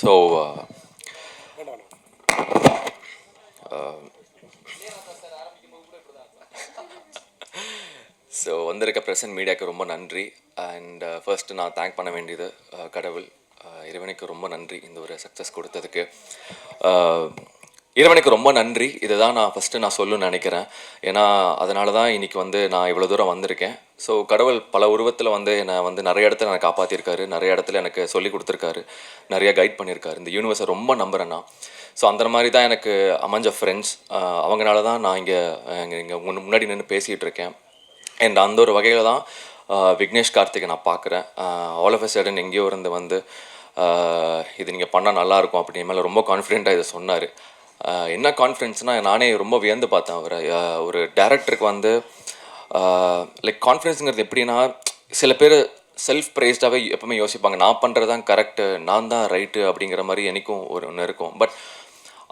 So so uh, வந்திருக்க present மீடியாவுக்கு ரொம்ப நன்றி. அண்ட் ஃபர்ஸ்ட்டு uh, நான் தேங்க் பண்ண வேண்டியது uh, கடவுள். இறைவனுக்கு ரொம்ப நன்றி இந்த ஒரு சக்ஸஸ் கொடுத்ததுக்கு. இறைவனுக்கு ரொம்ப நன்றி. இதை தான் நான் ஃபஸ்ட்டு நான் சொல்லணும்னு நினைக்கிறேன். ஏன்னா அதனால தான் இன்றைக்கி வந்து நான் இவ்வளோ தூரம் வந்திருக்கேன். ஸோ கடவுள் பல உருவத்தில் வந்து என்னை வந்து நிறைய இடத்துல எனக்கு காப்பாற்றிருக்காரு நிறைய இடத்துல எனக்கு சொல்லி கொடுத்துருக்காரு. நிறைய கைட் பண்ணியிருக்காரு. இந்த யூனிவர்ஸை ரொம்ப நம்புகிறேன் நான். ஸோ அந்த மாதிரி தான் எனக்கு அமைஞ்ச ஃப்ரெண்ட்ஸ் அவங்களால தான் நான் இங்கே இங்கே முன்னாடி நின்று பேசிகிட்டு இருக்கேன். அண்ட் அந்த ஒரு வகையில் தான் விக்னேஷ் கார்த்திகை நான் பார்க்குறேன் ஆல் ஆஃப் அ சடன் எங்கேயோ இருந்து வந்து இது நீங்கள் பண்ணால் நல்லாயிருக்கும் அப்படின்னு மேலே ரொம்ப கான்ஃபிடென்ட்டாக இதை சொன்னார். என்ன கான்ஃபிடென்ஸ்னால் நானே ரொம்ப வியந்து பார்த்தேன் அவரை. ஒரு டேரக்டருக்கு வந்து லைக் கான்ஃபிடென்ஸுங்கிறது எப்படின்னா சில பேர் செல்ஃப் ப்ரைஸ்டாகவே எப்பவுமே யோசிப்பாங்க. நான் பண்ணுறது தான் கரெக்டு நான் தான் ரைட்டு அப்படிங்கிற மாதிரி எனக்கும் ஒரு ஒன்று இருக்கும். பட்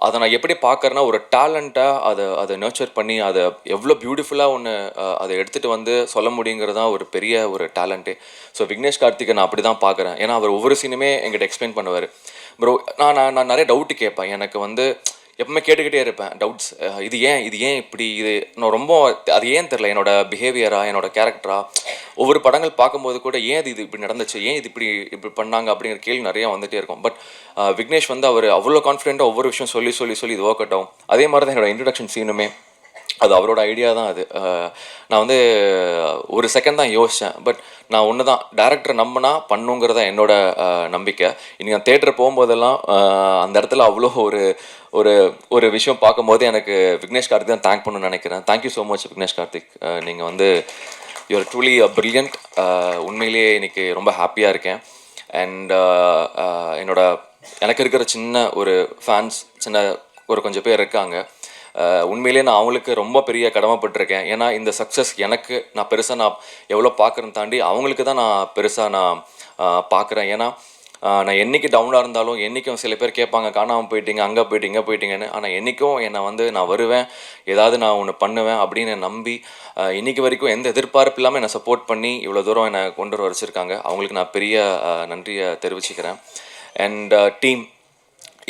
அதை நான் எப்படி பார்க்குறேன்னா ஒரு டேலண்ட்டாக அதை அதை நர்ச்சர் பண்ணி அதை எவ்வளோ பியூட்டிஃபுல்லாக ஒன்று அதை எடுத்துகிட்டு வந்து சொல்ல முடியுங்கிறது தான் ஒரு பெரிய ஒரு டேலண்ட்டே ஸோ விக்னேஷ் கார்த்திகை நான் அப்படி தான் பார்க்குறேன். ஏன்னா அவர் ஒவ்வொரு சீனுமே எங்கிட்ட எக்ஸ்பிளைன் பண்ணுவார். ப்ரோ நான் நான் நான் நிறைய டவுட்டு கேட்பேன். எனக்கு வந்து எப்பவுமே கேட்டுக்கிட்டே இருப்பேன் டவுட்ஸ் இது ஏன் இது ஏன் இப்படி இது நான் ரொம்ப அது ஏன் தெரில என்னோட பிஹேவியரா என்னோட கேரக்டரா ஒவ்வொரு படங்கள் பார்க்கும்போது கூட ஏன் இது இது இப்படி நடந்துச்சு ஏன் இது இப்படி இப்படி பண்ணாங்க அப்படிங்கிற கேள்வி நிறைய வந்துட்டே இருக்கும். பட் விக்னேஷ் வந்து அவர் அவ்வளோ கான்ஃபிடென்ட்டாக ஒவ்வொரு விஷயம் சொல்லி சொல்லி சொல்லி இது ஒர்க் அவுட் ஆகும். அதே மாதிரி தான் என்னோட இன்ட்ரடக்ஷன் சீனுமே அது அவரோட ஐடியா தான் அது. நான் வந்து ஒரு செகண்ட் தான் யோசித்தேன் பட் நான் ஒன்று தான் டேரக்டர் நம்பினா பண்ணுங்கிறதா என்னோட நம்பிக்கை. இனி நான் தேட்டர் போகும்போதெல்லாம் அந்த இடத்துல அவ்வளோ ஒரு ஒரு ஒரு விஷயம் பார்க்கும்போது எனக்கு விக்னேஷ் கார்த்திக் தான் தேங்க் பண்ணணும்னு நினைக்கிறேன். Thank you so much Vignesh Karthik. நீங்கள் வந்து யூஆர் ட்ரூலி பிரில்லியன்ட் உண்மையிலேயே இன்னைக்கு ரொம்ப ஹாப்பியாக இருக்கேன். அண்ட் என்னோட எனக்கு இருக்கிற சின்ன ஒரு ஃபேன்ஸ் சின்ன ஒரு கொஞ்சம் பேர் இருக்காங்க. உண்மையிலேயே நான் அவங்களுக்கு ரொம்ப பெரிய கடமைப்பட்டிருக்கேன். ஏன்னா இந்த சக்ஸஸ் எனக்கு நான் பெருசாக நான் எவ்வளோ பார்க்குறேன்னு தாண்டி அவங்களுக்கு தான் நான் பெருசாக நான் பார்க்குறேன். ஏன்னா நான் என்னைக்கு டவுனாக இருந்தாலும் என்றைக்கும் சில பேர் கேட்பாங்க காணாமல் போயிட்டீங்க அங்கே போயிட்டு இங்கே போயிட்டீங்கன்னு. ஆனால் என்றைக்கும் என்னை வந்து நான் வருவேன் ஏதாவது நான் ஒன்று பண்ணுவேன் அப்படின்னு நம்பி அஹ் இன்னைக்கு வரைக்கும் எந்த எதிர்பார்ப்பு இல்லாமல் என்னை சப்போர்ட் பண்ணி இவ்வளோ தூரம் என்னை கொண்டு வர வச்சுருக்காங்க. அவங்களுக்கு நான் பெரிய நன்றியை தெரிவிச்சுக்கிறேன். அண்ட் டீம்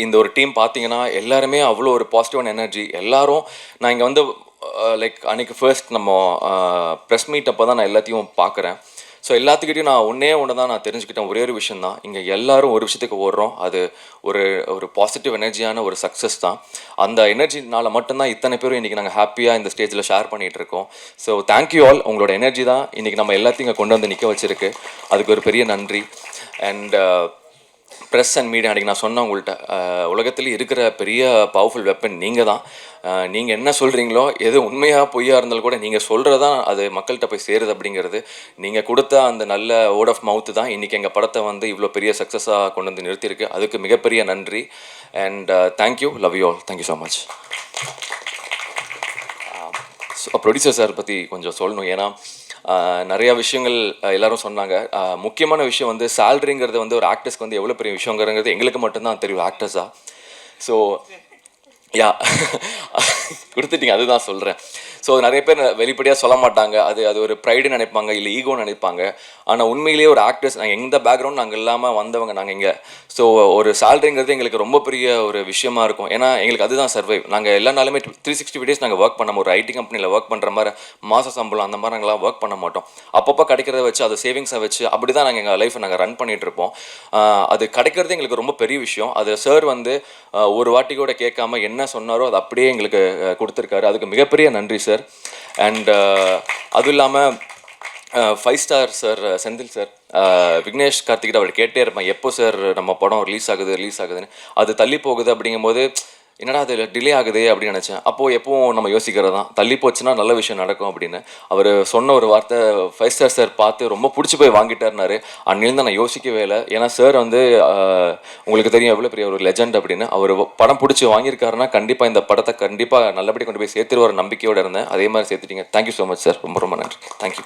இந்த ஒரு டீம் பார்த்தீங்கன்னா எல்லாருமே அவ்வளோ ஒரு பாசிட்டிவான எனர்ஜி எல்லாரும் நான் இங்கே வந்து லைக் அன்னைக்கு ஃபர்ஸ்ட் நம்ம ப்ரெஸ் மீட் அப்போ தான் நான் எல்லாத்தையும் பார்க்குறேன் ஸோ எல்லாத்துக்கிட்டையும் நான் ஒன்றே ஒன்று தான் நான் தெரிஞ்சுக்கிட்டேன். ஒரே ஒரு விஷயம் தான். இங்கே எல்லாரும் ஒரு விஷயத்துக்கு ஓடுறோம். அது ஒரு ஒரு பாசிட்டிவ் எனர்ஜியான ஒரு சக்ஸஸ் தான். அந்த எனர்ஜினால மட்டும்தான் இத்தனை பேரும் இன்றைக்கி நாங்கள் ஹாப்பியாக இந்த ஸ்டேஜில் ஷேர் பண்ணிகிட்டு இருக்கோம். ஸோ தேங்க்யூ ஆல் உங்களோட எனர்ஜி தான் இன்றைக்கி நம்ம எல்லாத்தையும் இங்கே கொண்டு வந்து நிற்க வச்சிருக்கு. அதுக்கு ஒரு பெரிய நன்றி. அண்ட் ப்ரெஸ் அண்ட் மீடியா அன்றைக்கி நான் சொன்னேன் உங்கள்கிட்ட உலகத்தில் இருக்கிற பெரிய பவர்ஃபுல் வெப்பன் நீங்கள் தான் நீங்கள் என்ன சொல்கிறீங்களோ எது உண்மையாக பொய்யாக இருந்தாலும் கூட நீங்கள் சொல்கிறது தான் அது மக்கள்கிட்ட போய் சேருது அப்படிங்கிறது. நீங்கள் கொடுத்த அந்த நல்ல வேர்ட் ஆஃப் மவுத்து தான் இன்றைக்கி எங்கள் படத்தை வந்து இவ்வளோ பெரிய சக்ஸஸாக கொண்டு வந்து நிறுத்தியிருக்கு. அதுக்கு மிகப்பெரிய நன்றி. And thank you love you all thank you so much producer sir பற்றி கொஞ்சம் சொல்லணும். ஏன்னா நிறையா விஷயங்கள் எல்லாரும் சொன்னாங்க. முக்கியமான விஷயம் வந்து சேலரிங்கிறது வந்து ஒரு ஆக்டர்ஸ்க்கு வந்து எவ்வளோ பெரிய விஷயங்கிறது எங்களுக்கு மட்டும்தான் தெரியும் ஆக்டர்ஸாக ஸோ யா கொடுத்துட்டீங்க அதுதான் சொல்கிறேன் ஸோ நிறைய பேர் வெளிப்படையாக சொல்ல மாட்டாங்க. அது அது ஒரு ப்ரைடுன்னு நினைப்பாங்க இல்லை ஈகோன்னு நினைப்பாங்க. ஆனால் உண்மையிலேயே ஒரு ஆக்டர்ஸ் நாங்கள் எந்த பேக்ரவுண்ட் நாங்கள் இல்லாமல் வந்தவங்க நாங்கள் இங்கே. ஸோ ஒரு சேலரிங்கிறது எங்களுக்கு ரொம்ப பெரிய ஒரு விஷயமா இருக்கும். ஏன்னா எங்களுக்கு அதுதான் சர்வைவ் நாங்கள் எல்லா நாளுமே த்ரீ சிக்ஸ்டி டேஸ் நாங்கள் ஒர்க் பண்ணோம் ஒரு ஐடி கம்பெனியில் ஒர்க் பண்ணுற மாதிரி மாத சம்பளம் அந்த மாதிரி நாங்களாம் ஒர்க் பண்ண மாட்டோம். அப்பப்போ கிடைக்கிறத வச்சு அதை சேவிங்ஸை வச்சு அப்படி தான் நாங்கள் எங்கள் லைஃப்பை நாங்கள் ரன் பண்ணிட்டு இருப்போம். அது கிடைக்கிறது எங்களுக்கு ரொம்ப பெரிய விஷயம். அது சார் வந்து ஒரு வாட்டி கூட கேட்காம என்ன சொன்னாரோ அது அப்படியே எங்களுக்கு கொடுத்துருக்காரு. அதுக்கு மிகப்பெரிய நன்றி சார் சார். அண்ட் uh, அதுவும் இல்லாமல் five star sir Senthil sir uh, Vignesh கார்த்திகிட்ட அவர் கேட்டே இருப்பேன். எப்போ சார் நம்ம படம் ரிலீஸ் ஆகுது ரிலீஸ் ஆகுதுன்னு. அது தள்ளி போகுது அப்படிங்கும்போது என்னடா அது டிலே ஆகுதே அப்படின்னு நினச்சேன். அப்போது எப்போவும் நம்ம யோசிக்கிறது தான் தள்ளி போச்சுன்னா நல்ல விஷயம் நடக்கும் அப்படின்னு. அவர் சொன்ன ஒரு வார்த்தை ஃபைவ் ஸ்டார் சார் பார்த்து ரொம்ப பிடிச்சி போய் வாங்கிட்டாருனாரு அன்னிலேருந்து நான் யோசிக்கவே இல்லை. ஏன்னா சார் வந்து உங்களுக்கு தெரியும் எவ்வளோ பெரிய ஒரு லெஜண்ட் அப்படின்னு. அவர் படம் பிடிச்சி வாங்கியிருக்காருன்னா கண்டிப்பாக இந்த படத்தை கண்டிப்பாக நல்லபடி கொண்டு போய் சேர்த்துருவார் நம்பிக்கையோடு இருந்தேன். அதே மாதிரி சேர்த்துட்டீங்க. Thank you so much sir ரொம்ப ரொம்ப நன்றி. தேங்க்யூ